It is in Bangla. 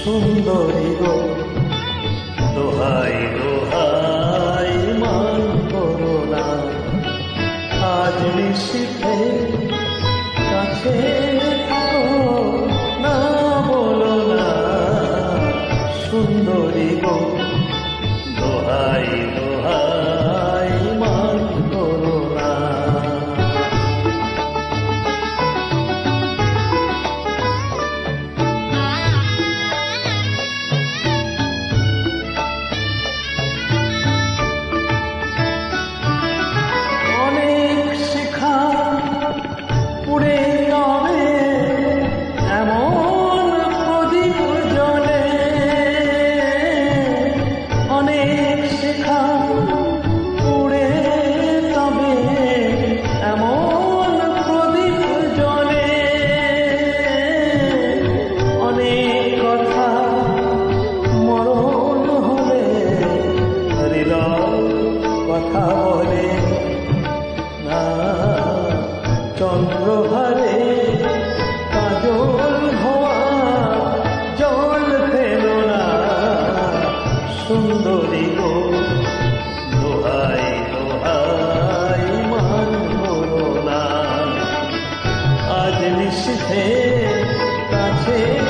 সুন্দরী গো। দোহাই দোহাই মান করো না আজ নিশিথে কাছে থাকো না বলো সুন্দরী গো, দোহাই দোহাই চন্দ্রহারে কাজল হওয়া, জল ফেল না। সুন্দরী গো, দোহাই দোহাই, মান না আজ নিশিথে কাছে